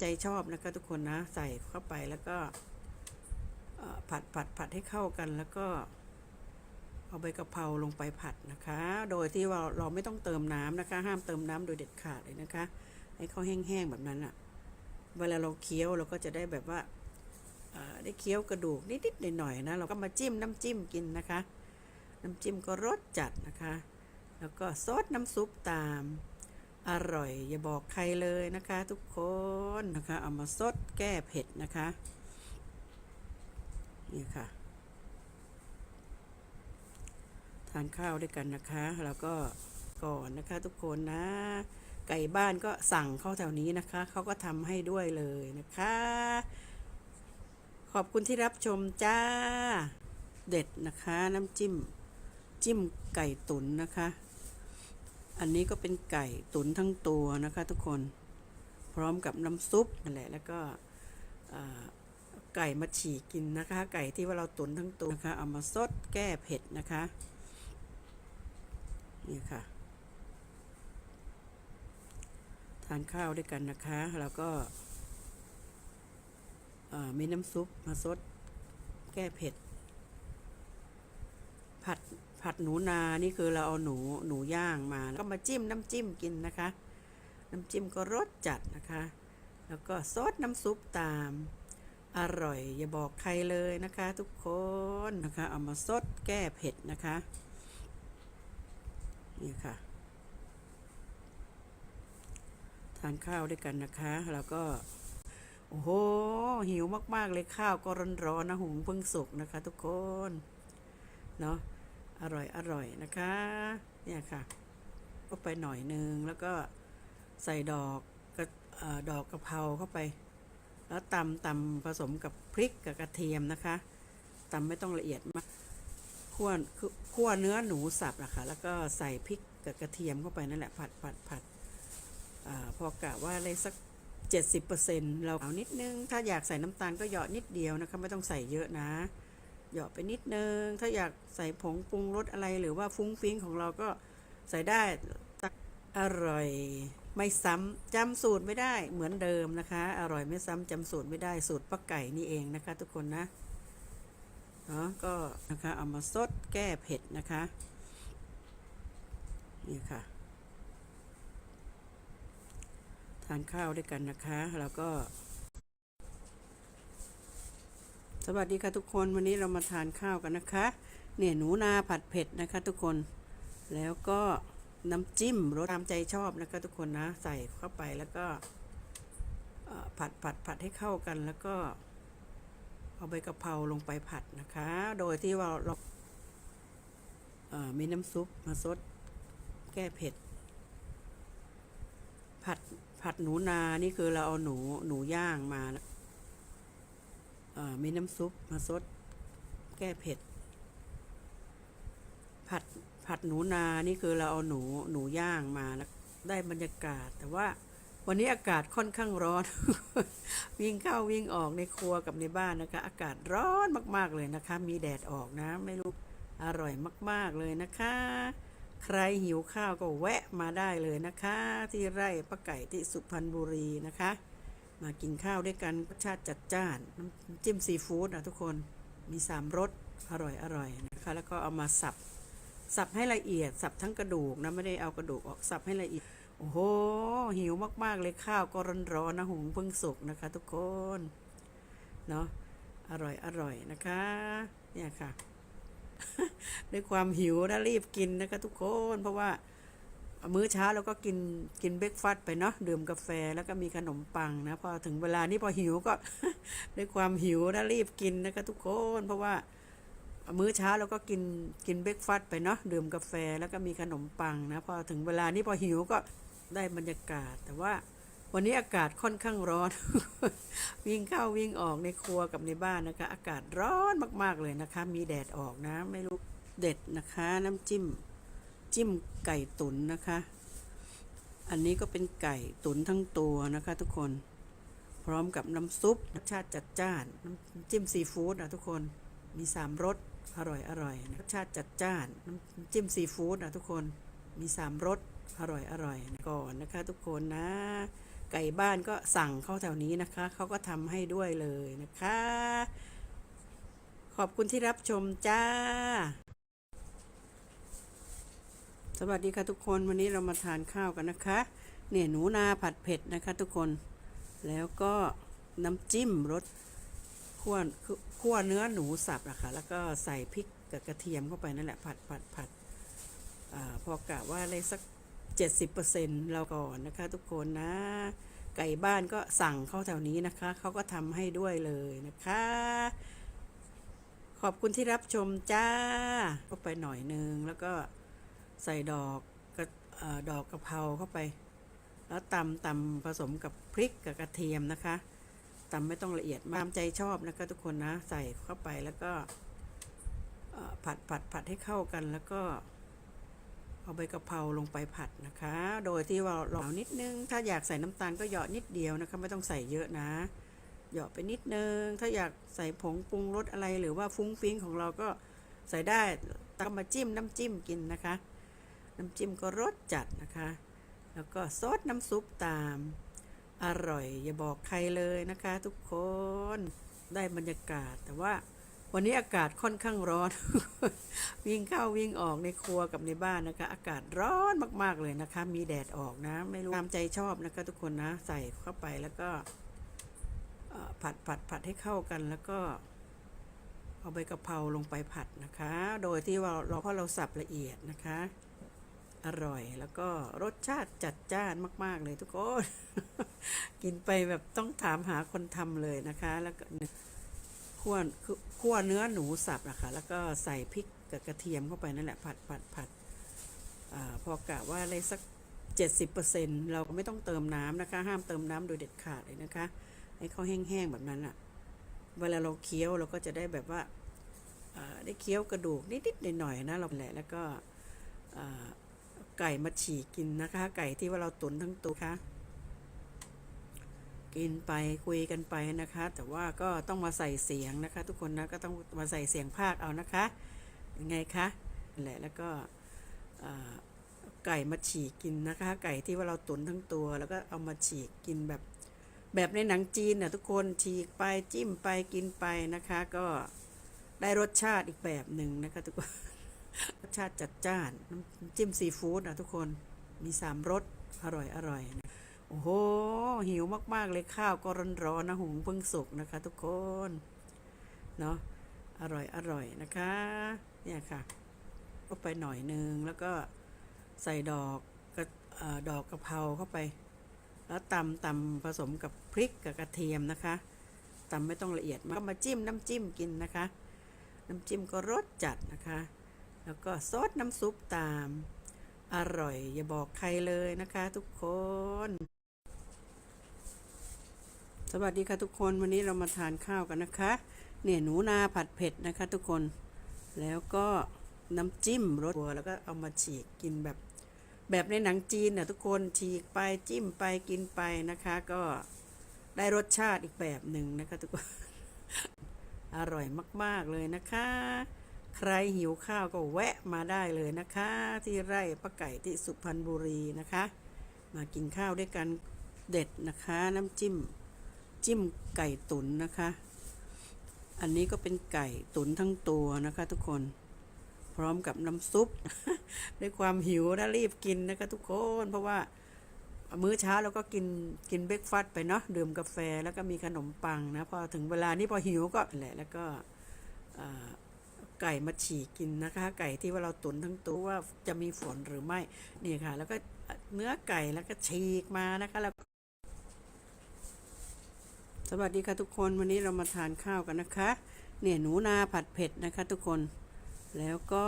ใจชอบนะคะทุกคนนะใส่เข้าไปแล้วก็ผัดผัดผัดให้เข้ากันแล้วก็เอาใบกะเพราลงไปผัดนะคะ โดยที่ว่าเราไม่ต้องเติมน้ำนะคะ ห้ามเติมน้ำโดยเด็ดขาดเลยนะคะ ให้เขาแห้งๆแบบนั้นอะ่ะ เวลาเราเคี้ยวเราก็จะได้แบบว่าได้เคี้ยวกระดูกนิดๆหน่อยๆนะ เราก็มาจิ้มน้ำจิ้มกินนะคะ น้ำจิ้มก็รสจัดนะคะ แล้วก็ซดน้ำซุปตาม อร่อย อย่าบอกใครเลยนะคะ ทุกคนนะคะ เอามาซดแก้เผ็ดนะคะ นี่ค่ะ ทานข้าวด้วยกันนะคะ แล้วก็ก่อนนะคะ ทุกคนนะ ไก่บ้านก็สั่งเข้าแถวนี้นะคะ เขาก็ทำให้ด้วยเลยนะคะ ขอบคุณที่รับชมจ้า เด็ดนะคะ น้ำจิ้ม จิ้มไก่ตุ๋นนะคะ อันนี้ก็เป็นไก่ตุ๋นทั้งตัวนะคะทุกคนพร้อมกับน้ำซุปนั่นแหละแล้วก็ไก่มาฉีกกินนะคะ ไก่ที่ว่าเราตุ๋นทั้งตัวนะคะเอามาซดแก้เผ็ดนะคะนี่ค่ะ ทานข้าวด้วยกันนะคะ แล้วก็มีน้ำซุปมาซดแก้เผ็ด ผัดผัดหนูนา นี่คือเราเอาหนูหนูย่างมา แล้วก็มาจิ้มน้ำจิ้มกินนะคะ น้ำจิ้มก็รสจัดนะคะ แล้วก็ซดน้ำซุปตาม อร่อยอย่าบอกใครเลยนะคะ ทุกคนนะคะ เอามาซดแก้เผ็ดนะคะ นี่ค่ะ ทานข้าวด้วยกันนะคะ แล้วก็ โอ้โห หิวมากๆเลยข้าวก็ร้อนๆนะหุงเพิ่งสุกนะคะ ทุกคน เนาะ อร่อยอร่อยนะคะ เนี่ยค่ะก็ไปหน่อยนึงแล้วก็ใส่ดอกกระดอกกระเพราเข้าไป แล้วตำตำผสมกับพริกกับกระเทียมนะคะตำไม่ต้องละเอียดมากคั่วคั่วเนื้อหนูสับนะคะแล้วก็ใส่พริกกับกระเทียมเข้าไปนั่นแหละผัดผัดผัดอพอกะว่าอะไรสัก 70%เราเอานิดนึง ถ้าอยากใส่น้ำตาลก็เหยาะนิดเดียวนะคะ ไม่ต้องใส่เยอะนะ หยาะไปนิดนึง ถ้าอยากใส่ผงปรุงรสอะไรหรือว่าฟุ้งฟิ้งของเราก็ใส่ได้ตักอร่อย ไม่ซ้ำจำสูตรไม่ได้เหมือนเดิมนะคะ อร่อยไม่ซ้ำจำสูตรไม่ได้สูตรป้าไก่นี่เองนะคะ ทุกคนนะเนาะก็นะคะเอามาซดแก้เผ็ดนะคะนี่ค่ะ ทานข้าวด้วยกันนะคะ แล้วก็ สวัสดีค่ะทุกคนวันนี้เรามาทานข้าวกันนะคะ เนี่ยหนูนาผัดเผ็ดนะคะ ทุกคนแล้วก็น้ำจิ้มรสตามใจชอบนะคะ ทุกคนนะใส่เข้าไปแล้วก็ผัดผัดผัดให้เข้ากันแล้วก็ เอาใบกะเพราลงไปผัดนะคะ โดยที่ว่าเราเอ่อมีน้ำซุปมาซดแก้เผ็ด ผัดผัดหนูนานี่คือเราเอาหนูหนูย่างมาเอ่อ มีน้ำซุปมาซดแก้เผ็ด ผัดผัดหนูนา นี่คือเราเอาหนูหนูย่างมาแล้วได้บรรยากาศ แต่ว่าวันนี้อากาศค่อนข้างร้อน วิ่งเข้าวิ่งออกในครัวกับในบ้านนะคะ อากาศร้อนมาก ๆ เลยนะคะ มีแดดออกนะ ไม่รู้อร่อยมาก ๆ เลยนะคะ ใครหิวข้าวก็แวะมาได้เลยนะคะ ที่ไร่ป้าไก่ที่สุพรรณบุรีนะคะ มากินข้าวด้วยกันรสชาติจัดจ้านน้ำจิ้มซีฟู้ดนะทุกคนมีสามรสอร่อยอร่อยนะคะแล้วก็เอามาสับสับให้ละเอียด สับทั้งกระดูกนะไม่ได้เอากระดูกออกสับให้ละเอียดโอ้โหหิวมากๆเลยข้าวก็ร้อนๆนะหุงเพิ่งสุกนะคะ ทุกคนเนาะอร่อยอร่อยนะคะ เนี่ยค่ะ ด้วยความหิวนะรีบกินนะคะ ทุกคนเพราะว่า มื้อเช้าเราก็กินกินเบรกฟาสต์ไปเนาะดื่มกาแฟแล้วก็มีขนมปังนะพอถึงเวลานี้พอหิวก็ด้วยความหิวนะรีบกินนะคะทุกคนเพราะว่ามื้อเช้าเราก็กินกินเบรกฟาสต์ไปเนาะดื่มกาแฟแล้วก็มีขนมปังนะพอถึงเวลานี้พอหิวก็ได้บรรยากาศ แต่ว่าวันนี้อากาศค่อนข้างร้อน วิ่งเข้าวิ่งออกในครัวกับในบ้านนะคะ อากาศร้อนมากๆเลยนะคะ มีแดดออกนะ ไม่รู้เด็ดนะคะ น้ำจิ้ม จิ้มไก่ตุ๋นนะคะ อันนี้ก็เป็นไก่ตุ๋นทั้งตัวนะคะ ทุกคน พร้อมกับน้ำซุปรสชาติจัดจ้าน น้ำจิ้มซีฟู้ดนะทุกคน มีสามรส อร่อยอร่อยรสชาติจัดจ้าน น้ำจิ้มซีฟู้ดนะทุกคน มีสามรส อร่อยอร่อยก่อนนะคะ ทุกคนนะ ไก่บ้านก็สั่งเข้าแถวนี้นะคะ เขาก็ทำให้ด้วยเลยนะคะ ขอบคุณที่รับชมจ้า วัสดีค่ะทุกคนวันนี้เรามาทานข้าวกันนะคะ เนี่ยหนูนาผัดเผ็ดนะคะทุกคนแล้วก็น้ำจิ้มรสขั่วขั่วเนื้อหนูสับนะคะแล้วก็ใส่พริกกับกระเทียมเข้าไปนั่นแหละผัดผัดผัดอพอกะว่าอะไรสัก 70%เราก่อนนะคะ ทุกคนนะ ไก่บ้านก็สั่งเข้าแถวนี้นะคะเขาก็ทำให้ด้วยเลยนะคะ ขอบคุณที่รับชมจ้าก็ไปหน่อยนึงแล้วก็ ใส่ดอกกระดอกกระเพราเข้าไป แล้วตำตำผสมกับพริกกับกระเทียมนะคะตำไม่ต้องละเอียดมากตามใจชอบนะคะทุกคนนะใส่เข้าไปแล้วก็ผัดผัดผัดให้เข้ากันแล้วก็เอาใบกะเพราลงไปผัดนะคะ โดยที่ว่าเรานิดนึง ถ้าอยากใส่น้ำตาลก็เหยาะนิดเดียวนะคะ ไม่ต้องใส่เยอะนะ เหยาะไปนิดนึง ถ้าอยากใส่ผงปรุงรสอะไรหรือว่าฟุ้งฟิ้งของเราก็ใส่ได้ต้องมาจิ้มน้ำจิ้มกินนะคะ น้ำจิ้มก็รสจัดนะคะ แล้วก็ซดน้ำซุปตาม อร่อยอย่าบอกใครเลยนะคะ ทุกคนได้บรรยากาศแต่ว่าวันนี้อากาศค่อนข้างร้อน วิ่งเข้าวิ่งออกในครัวกับในบ้านนะคะ อากาศร้อนมากๆเลยนะคะ มีแดดออกนะ ไม่รู้ตามใจชอบนะคะ ทุกคนนะใส่เข้าไปแล้วก็ผัดผัดผัดให้เข้ากันแล้วก็เอาใบกะเพราลงไปผัดนะคะ โดยที่ว่าเราเพราะเราสับละเอียดนะคะ อร่อย แล้วก็รสชาติจัดจ้านมาก ๆ เลยทุกคน กินไปแบบต้องถามหาคนทำเลยนะคะ แล้วก็คั่วคือคั่วเนื้อหนูสับนะคะแล้วก็ใส่พริกกับกระเทียมเข้าไปนั่นแหละผัดผัดผัดอพอกะว่าอะไรสัก 70%เราก็ไม่ต้องเติมน้ำนะคะ ห้ามเติมน้ำโดยเด็ดขาดเลยนะคะ ให้เขาแห้งๆแบบนั้นอะเวลาเราเคี้ยวเราก็จะได้แบบว่าได้เคี้ยวกระดูกนิดๆหน่อยๆนะเราแหละแล้วก็ ไก่มาฉีกกินนะคะ ไก่ที่ว่าเราตุนทั้งตัวคะกินไปคุยกันไปนะคะ แต่ว่าก็ต้องมาใส่เสียงนะคะ ทุกคนนะก็ต้องมาใส่เสียงภาคเอานะคะยังไงคะแหละแล้วก็ไก่มาฉีกกินนะคะ ไก่ที่ว่าเราตุนทั้งตัว แล้วก็เอามาฉีกกินแบบแบบในหนังจีนน่ะทุกคนฉีกไปจิ้มไปกินไปนะคะ ก็ได้รสชาติอีกแบบหนึ่งนะคะทุกคน รสชาติจัดจ้านน้ำจิ้มซีฟู้ดนะทุกคนมีสามรสอร่อยอร่อยนะโอ้โห หิวมากๆเลยข้าวก็ร้อนๆนะหุงเพิ่งสุกนะคะ ทุกคนเนาะอร่อยอร่อยนะคะ เนี่ยค่ะก็ไปหน่อยนึงแล้วก็ใส่ดอกกระดอกกระเพราเข้าไป แล้วตำตำผสมกับพริกกับกระเทียมนะคะตำไม่ต้องละเอียดมากมาจิ้มน้ำจิ้มกินนะคะ น้ำจิ้มก็รสจัดนะคะ แล้วก็ซดน้ำซุปตาม อร่อยอย่าบอกใครเลยนะคะทุกคน สวัสดีค่ะทุกคนวันนี้เรามาทานข้าวกันนะคะ เนี่ยหนูนาผัดเผ็ดนะคะทุกคน แล้วก็น้ำจิ้มรสวัวแล้วก็เอามาฉีกกินแบบแบบในหนังจีนน่ะทุกคนฉีกไปจิ้มไปกินไปนะคะ ก็ได้รสชาติอีกแบบหนึ่งนะคะทุกคน อร่อยมาก ๆ เลยนะคะ ใครหิวข้าวก็แวะมาได้เลยนะคะ ที่ไร่ป้าไก่ที่สุพรรณบุรีนะคะ มากินข้าวด้วยกันเด็ดนะคะ น้ำจิ้มจิ้มไก่ตุ๋นนะคะ อันนี้ก็เป็นไก่ตุ๋นทั้งตัวนะคะทุกคนพร้อมกับน้ำซุป ด้วยความหิวนะรีบกินนะคะทุกคน เพราะว่ามื้อเช้าเราก็กินกินเบรกฟาสต์ไปเนาะดื่มกาแฟแล้วก็มีขนมปังนะพอถึงเวลานี้พอหิวก็แหละแล้วก็ ไก่มาฉีกกินนะคะ ไก่ที่ว่าเราตุนทั้งตัวว่าจะมีฝนหรือไม่นี่ค่ะ แล้วก็เนื้อไก่แล้วก็ฉีกมานะคะแล้วสวัสดีค่ะทุกคนวันนี้เรามาทานข้าวกันนะคะ เนี่ยหนูนาผัดเผ็ดนะคะ ทุกคนแล้วก็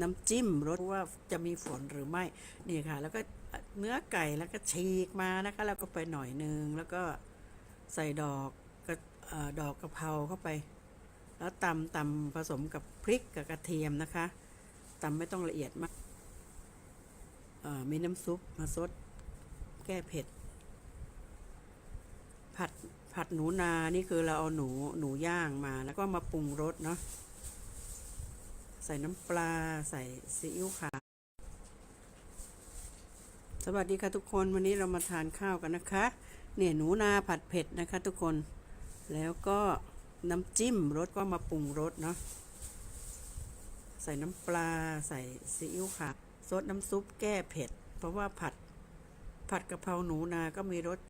น้ำจิ้มรสว่าจะมีฝนหรือไม่นี่ค่ะ แล้วก็เนื้อไก่แล้วก็ฉีกมานะคะ แล้วก็ไปหน่อยนึงแล้วก็ใส่ดอกกระดอกกระเพราเข้าไป แล้วตำตำผสมกับพริกกับกระเทียมนะคะตำไม่ต้องละเอียดมากมีน้ำซุปมาซดแก้เผ็ด ผัดผัดหนูนานี่คือเราเอาหนูหนูย่างมาแล้วก็มาปรุงรสเนาะใส่น้ำปลาใส่ซีอิ๊วขาวสวัสดีค่ะทุกคนวันนี้เรามาทานข้าวกันนะคะ เนี่ยหนูนาผัดเผ็ดนะคะทุกคนแล้วก็ น้ำจิ้มรสก็มาปรุงรสเนาะใส่น้ำปลาใส่ซีอิ๊วขาวซดน้ำซุปแก้เผ็ด เพราะว่าผัดผัดกะเพราหนูนาก็มีรส